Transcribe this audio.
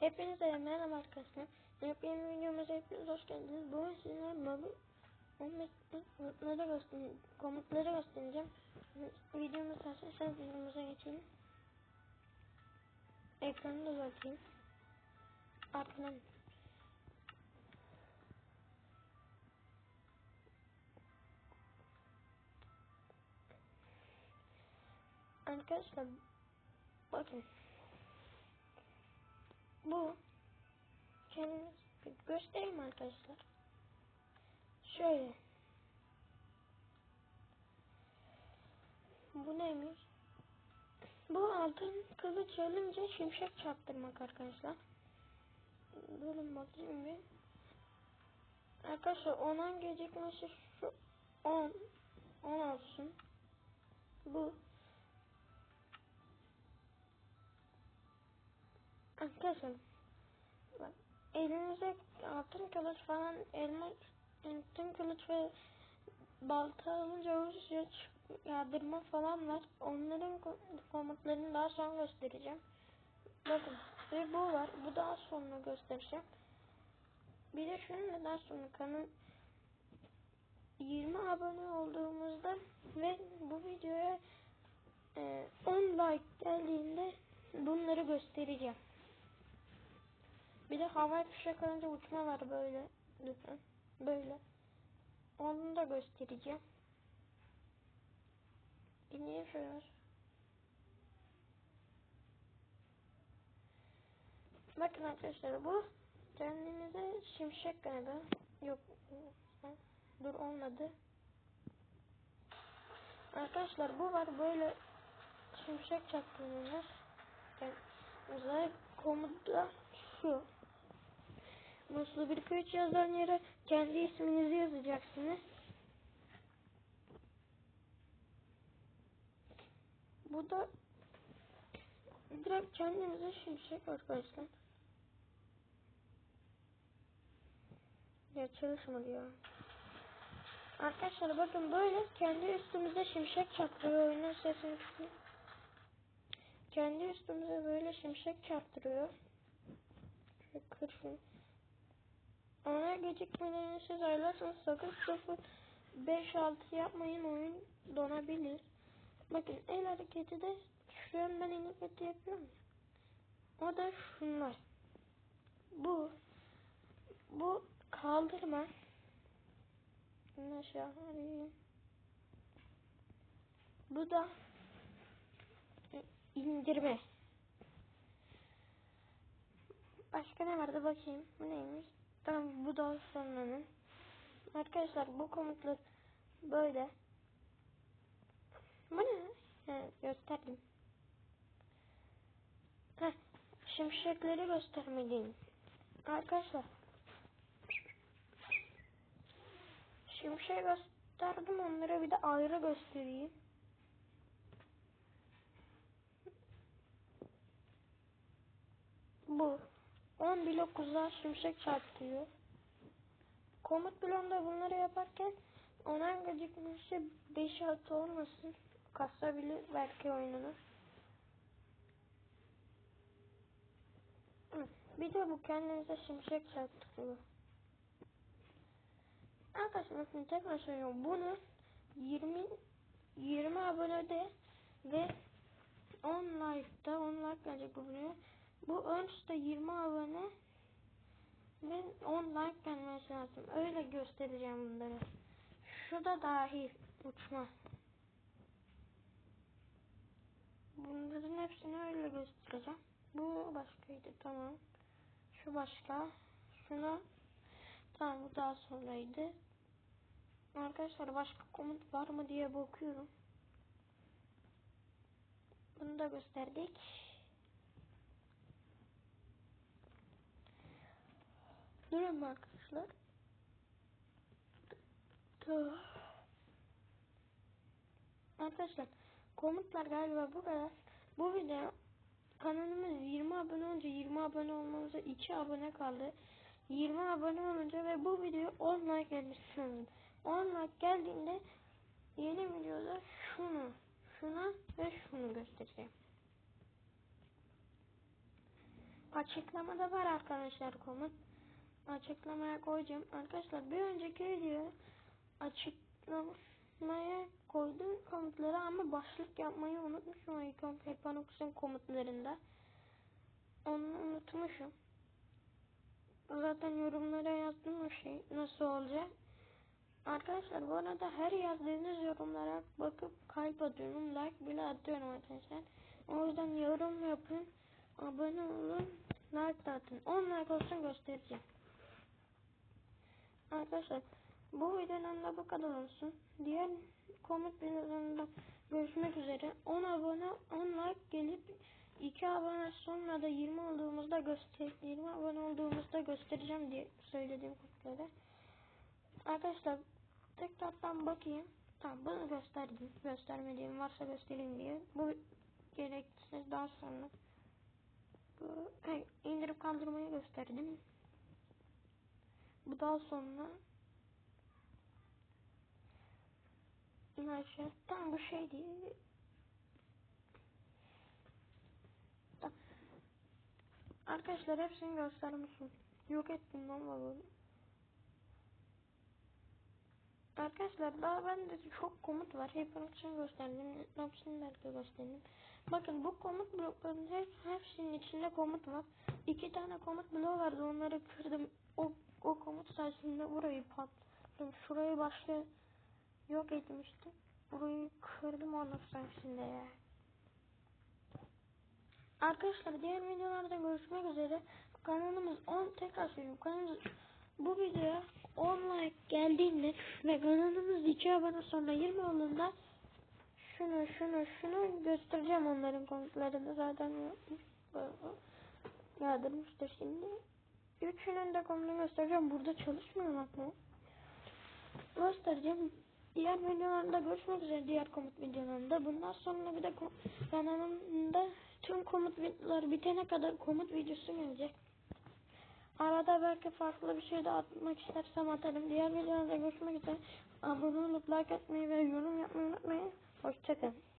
Hepinize merhaba arkadaşlar. Yepyeni videomuza hepiniz hoş geldiniz. Bugün sizinle mobil komutları göstereceğim. Komutları göstereceğim. Videomuz hazırsa videomuza geçelim. Ekranı da bakayım. Arkadan. Arkadaşlar bakın. Bu kendiniz göstereyim arkadaşlar. Şöyle. Bu neymiş? Bu altın kılıç alınca şimşek çaktırmak arkadaşlar. Durun bakayım bir. Arkadaşlar 10'an gecikmesi şu 10 10 olsun. Bu Arkadaşlar bak elinize altın kılıç falan elma altın kılıç ve balta alınca hızlıca yardırma falan var. Onların komutlarını daha sonra göstereceğim. Bakın ve bu var. Bu daha sonra göstereceğim. Bir de şunu da daha sonra kanal 20 abone olduğumuzda ve bu videoya e, 10 like geldiğinde bunları göstereceğim. Bir de havai fişek alınca uçma var böyle. Lütfen. Böyle. Onu da göstereceğim. Dinleyiyorsunuz. Bakın arkadaşlar bu kendinize şimşek galiba. Yok. Dur olmadı. Arkadaşlar bu var böyle şimşek çaktığınız. Yani, özel komutla şu. Bir köç yazan yere kendi isminizi yazacaksınız. Bu da direkt kendinize şimşek arkadaşlar. Ya çalışmadı ya. Arkadaşlar bakın böyle kendi üstümüze şimşek çaktırıyor oyunun sesini kısmı. Kendi üstümüze böyle şimşek çaktırıyor. Şöyle kır. Ona gecikmelerini siz ayarlarsanız sakın 0 5 6 yapmayın oyun donabilir. Bakın el hareketi de şu an ben el hareketi yapıyorum ya. O da şunlar. Bu bu kaldırma. Aşağı arayayım. Bu da indirme. Başka ne vardı bakayım. Bu neymiş? Tamam bu da sonranın. Arkadaşlar bu komutlar böyle. Bu ne? Ha, gösterdim. Heh, şimşekleri göstermeliyim. Arkadaşlar. Şimşek gösterdim onlara bir de ayrı göstereyim. Bu. 10 blok uzağa şimşek çarptırıyor. Komut bloğunda bunları yaparken ona gecikmişse 5-6 olmasın. Kasabilir belki oyununu. Bir de bu kendinize şimşek çarptırıyor. Arkadaşlar bakın tekrar söylüyorum. Bunu 20 20 abonede ve 10 like'da 10 like gelecek bu videoya. Bu üstte 20 abone ve 10 like gelmesi lazım. Öyle göstereceğim bunları. Şu da dahil uçma. Bunların hepsini öyle göstereceğim. Bu başkaydı tamam. Şu başka. Şuna tamam bu daha sonraydı. Arkadaşlar başka komut var mı diye bakıyorum. Bunu da gösterdik. Durun arkadaşlar. Arkadaşlar komutlar galiba bu kadar. Bu video kanalımız 20 abone olunca 20 abone olmamıza 2 abone kaldı. 20 abone olunca ve bu video 10 like gelmesi 10 like geldiğinde yeni videoda şunu, şuna ve şunu göstereceğim. Açıklamada var arkadaşlar komut. Açıklamaya koyacağım. Arkadaşlar bir önceki video açıklamaya koyduğum komutları ama başlık yapmayı unutmuşum. Icon Panox'un komutlarında. Onu unutmuşum. Zaten yorumlara yazdım o şey nasıl olacak. Arkadaşlar bu arada her yazdığınız yorumlara bakıp kalp atıyorum. Like bile atıyorum arkadaşlar. O yüzden yorum yapın. Abone olun. Like atın. 10 like olsun göstereceğim. Arkadaşlar bu videonun da bu kadar olsun. Diğer komut videolarında görüşmek üzere. 10 abone 10 like gelip 2 abone sonra da 20 olduğumuzda göster 20 abone olduğumuzda göstereceğim diye söylediğim komutları. Arkadaşlar tekrardan bakayım. Tamam bunu gösterdim. Göstermediğim varsa göstereyim diye. Bu gereksiz daha sonra. Bu indirip kaldırmayı gösterdim. Bu daha sonra Aşağı. Tam bu şey değil. Arkadaşlar hepsini göstermişim. Yok ettim lan bunu. Arkadaşlar daha bende çok komut var. Hepsini gösterdim. Hepsini belki gösterdim. Bakın bu komut bloklarının hep, hepsinin içinde komut var. İki tane komut bloğu vardı. Onları kırdım. O, o komut sayesinde burayı patlattım. Şurayı başka yok etmiştim. Burayı kırdım onun sayesinde ya. Arkadaşlar diğer videolarda görüşmek üzere. Kanalımız 10 tekrar söylüyorum. Kanalımız bu videoya 10 like geldiğinde ve kanalımız 2 abone sonra 20 olduğunda şunu şunu şunu göstereceğim onların komutlarını zaten yardırmıştır şimdi. Üçünün de komutunu göstereceğim. Burada çalışmıyor bak bu. Göstereceğim. Diğer videolarda görüşmek üzere diğer komut videolarında. Bundan sonra bir de kanalımda tüm komut videoları bitene kadar komut videosu gelecek. Arada belki farklı bir şey de atmak istersem atarım. Diğer videolarda görüşmek üzere. Abone olup like atmayı ve yorum yapmayı unutmayın. Hoşçakalın.